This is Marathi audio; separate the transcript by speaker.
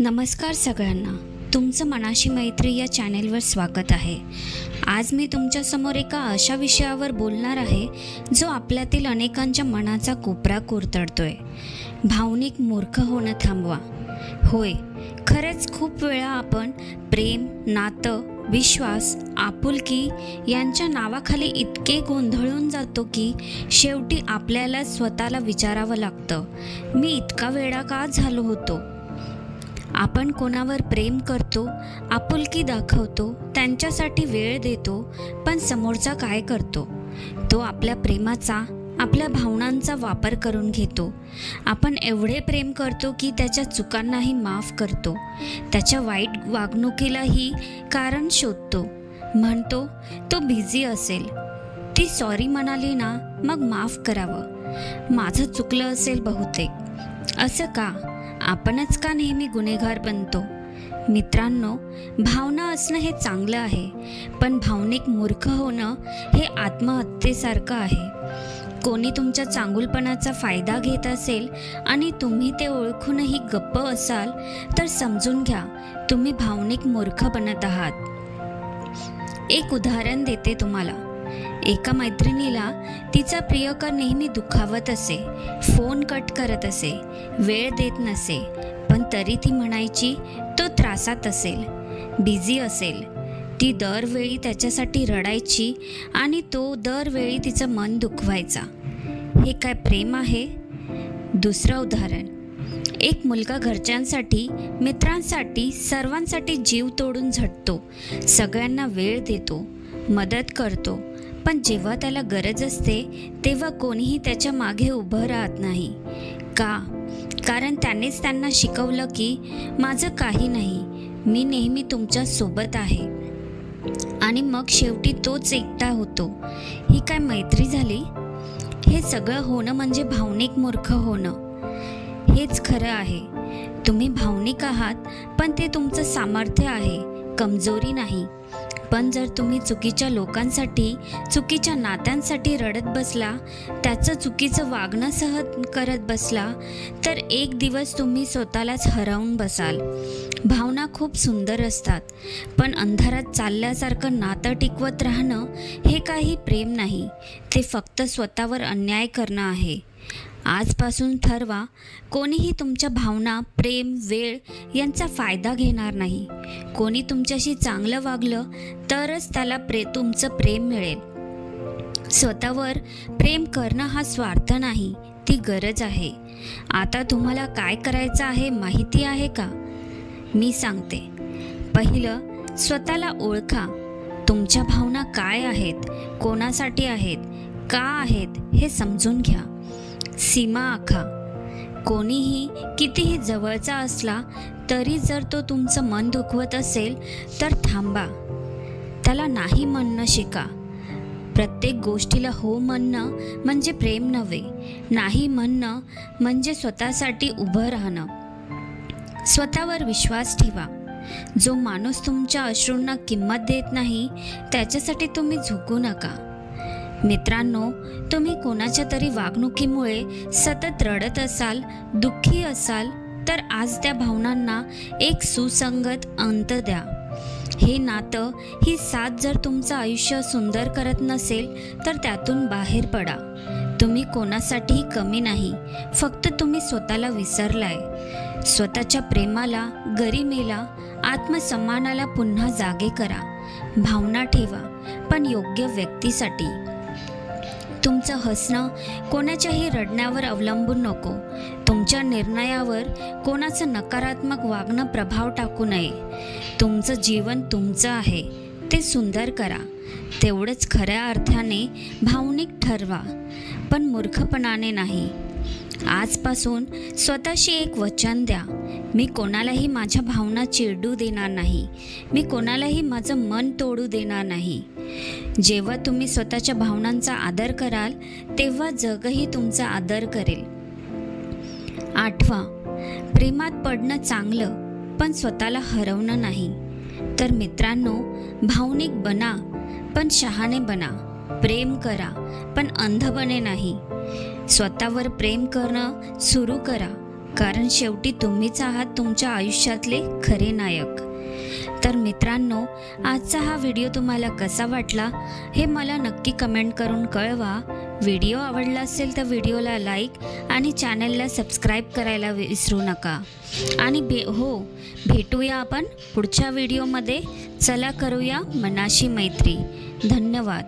Speaker 1: नमस्कार सगळ्यांना. तुमचं मनाशी मैत्री या चॅनेलवर स्वागत आहे. आज मी तुमच्यासमोर एका अशा विषयावर बोलणार आहे जो आपल्यातील अनेकांच्या मनाचा कोपरा कोरतडतोय. भावनिक मूर्ख होणं थांबवा. होय खरंच खूप वेळा आपण प्रेम नातं विश्वास आपुलकी यांच्या नावाखाली इतके गोंधळून जातो की शेवटी आपल्याला स्वतःला विचारावं लागतं. मी इतका वेळा का झालो होतो? आपण कोणावर प्रेम करतो आपुलकी दाखवतो त्यांच्यासाठी वेळ देतो पण समोरचा काय करतो? तो आपल्या प्रेमाचा आपल्या भावनांचा वापर करून घेतो. आपण एवढे प्रेम करतो की त्याच्या चुकांनाही माफ करतो. त्याच्या वाईट वागणुकीलाही कारण शोधतो. म्हणतो तो बिझी असेल. ती सॉरी म्हणाली ना मग माफ करावं. माझं चुकलं असेल बहुतेक. असं का? आपणच का नेहमी गुन्हेगार बनतो? मित्रांनो भावना असणं हे चांगलं आहे पण भावनिक मूर्ख होणं हे आत्महत्येसारखं आहे. कोणी तुमच्या चांगुलपणाचा फायदा घेत असेल आणि तुम्ही ते ओळखूनही गप्प असाल तर समजून घ्या तुम्ही भावनिक मूर्ख बनत आहात. एक उदाहरण देते तुम्हाला. एका मैत्रिणीला तिचा प्रियकर नेहमी दुखावत असे फोन कट करत असे वेळ देत नसे पण तरी ती म्हणायची तो त्रासात असेल बिझी असेल. ती दरवेळी त्याच्यासाठी रडायची आणि तो दरवेळी तिचं मन दुखवायचा. हे काय प्रेम आहे? दुसरं उदाहरण. एक मुलगा घरच्यांसाठी मित्रांसाठी सर्वांसाठी जीव तोडून झटतो. सगळ्यांना वेळ देतो मदत करतो. पण जेव्हा त्याला गरज असते तेव्हा कोणीही त्याच्यामागे उभं राहत नाही. का? कारण त्यानेच त्यांना शिकवलं की माझं काही नाही. मी नेहमी तुमच्यासोबत आहे. आणि मग शेवटी तोच एकटा होतो. ही काय मैत्री झाली? हे सगळं होणं म्हणजे भावनिक मूर्ख होणं. हेच खरं आहे. तुम्ही भावनिक आहात पण ते तुमचं सामर्थ्य आहे. कमजोरी नाही. पण जर तुम्ही चुकीच्या लोकांसाठी चुकीच्या नात्यांसाठी रडत बसला त्याचं चुकीचं वागणं सहन करत बसला तर एक दिवस तुम्ही स्वतःलाच हरवून बसाल. भावना खूप सुंदर असतात पण अंधारात चालल्यासारखं नातं टिकवत राहणं हे काही प्रेम नाही ते फक्त स्वतःवर अन्याय करणं आहे. आजपासून ठरवा कोणीही तुमच्या भावना प्रेम वेळ यांचा फायदा घेणार नाही. कोणी तुमच्याशी चांगलं वागलं तरच त्याला प्रे तुमचं प्रेम मिळेल. स्वतःवर प्रेम करणं हा स्वार्थ नाही ती गरज आहे. आता तुम्हाला काय करायचं आहे माहिती आहे का? मी सांगते. पहिलं स्वतःला ओळखा. तुमच्या भावना काय आहेत कोणासाठी आहेत का आहेत हे समजून घ्या. सीमा आखा. कोणीही कितीही जवळचा असला तरी जर तो तुमचं मन दुखवत असेल तर थांबा. त्याला नाही म्हणणं शिका. प्रत्येक गोष्टीला हो म्हणणं म्हणजे प्रेम नव्हे नाही म्हणणं म्हणजे स्वतःसाठी उभं राहणं. स्वतःवर विश्वास ठेवा. जो माणूस तुमच्या अश्रूंना किंमत देत नाही त्याच्यासाठी तुम्ही झुकू नका. मित्रांनो तुम्ही कोणाच्या तरी वागणुकीमुळे सतत रडत असाल दुःखी असाल तर आज त्या भावनांना एक सुसंगत अंत द्या. हे नातं ही साथ जर तुमचं आयुष्य सुंदर करत नसेल तर त्यातून बाहेर पडा. तुम्ही कोणासाठीही कमी नाही फक्त तुम्ही स्वतःला विसरलाय. स्वतःच्या प्रेमाला गरिमेला आत्मसन्मानाला पुन्हा जागे करा. भावना ठेवा पण योग्य व्यक्तीसाठी. तुमचं हसणं कोणाच्याही रडण्यावर अवलंबून नको. तुमच्या निर्णयावर कोणाचं नकारात्मक वागणं प्रभाव टाकू नये. तुमचं जीवन तुमचं आहे. ते सुंदर करा. तेवढंच खऱ्या अर्थाने भावनिक ठरवा. पण मूर्खपणाने नाही. आजपासून स्वतःशी एक वचन द्या. मी कोणालाही माझ्या भावना चिरडू देणार नाही. मी कोणालाही माझं मन तोडू देणार नाही. जेव्हा तुम्ही स्वतःच्या भावनांचा आदर कराल तेव्हा जगही तुमचा आदर करेल. आठवा प्रेमात पडणं चांगलं पण स्वतःला हरवणं नाही. तर मित्रांनो भावनिक बना पण शहाणे बना. प्रेम करा पण अंधपणे नाही. स्वतःवर प्रेम करणं सुरू करा कारण शेवटी तुम्हीच आहात तुमच्या आयुष्यातले खरे नायक. तर मित्रांनो आजचा हा व्हिडिओ तुम्हाला कसा वाटला हे मला नक्की कमेंट करून कळवा. व्हिडिओ आवडला असेल तर व्हिडिओला लाईक आणि चॅनलला सबस्क्राईब करायला विसरू नका. आणि भे हो भेटूया आपण पुढच्या व्हिडिओमध्ये. चला करूया मनाशी मैत्री. धन्यवाद.